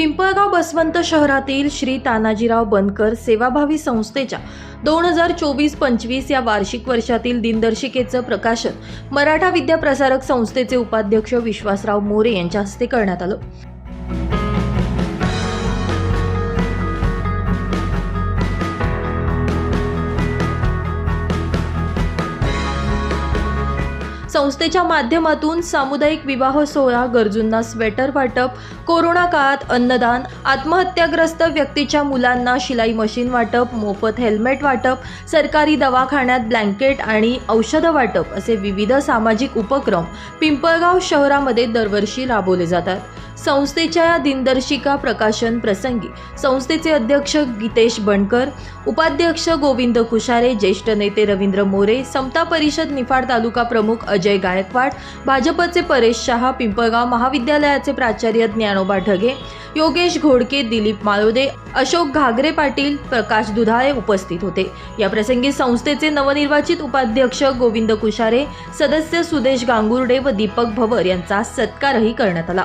पिंपळगाव बसवंत शहरातील श्री तानाजीराव बनकर सेवाभावी संस्थेच्या दोन हजार चोवीस पंचवीस या वार्षिक वर्षातील दिनदर्शिकेचं प्रकाशन मराठा विद्या प्रसारक संस्थेचे उपाध्यक्ष विश्वासराव मोरे यांच्या हस्ते करण्यात आलं. संस्थेच्या माध्यमातून सामुदायिक विवाह सोहळा गरजूंना स्वेटर वाटप कोरोना काळात अन्नदान आत्महत्याग्रस्त व्यक्तीच्या मुलांना शिलाई मशीन वाटप मोफत हेल्मेट वाटप सरकारी दवाखान्यात ब्लँकेट आणि औषधं वाटप असे विविध सामाजिक उपक्रम पिंपळगाव शहरामध्ये दरवर्षी राबवले जातात. संस्थेच्या या दिनदर्शिका प्रकाशन प्रसंगी संस्थेचे अध्यक्ष गीतेश बनकर उपाध्यक्ष गोविंद कुशारे ज्येष्ठ नेते रवींद्र मोरे समता परिषद निफाड तालुका प्रमुख अजय गायकवाड भाजपचे परेश शहा पिंपळगाव महाविद्यालयाचे प्राचार्य ज्ञानोबा ढगे योगेश घोडके दिलीप माळोदे अशोक घागरे पाटील प्रकाश दुधाळे उपस्थित होते. या प्रसंगी संस्थेचे नवनिर्वाचित उपाध्यक्ष गोविंद कुशारे सदस्य सुदेश गांगुर्डे व दीपक भवर यांचा सत्कारही करण्यात आला.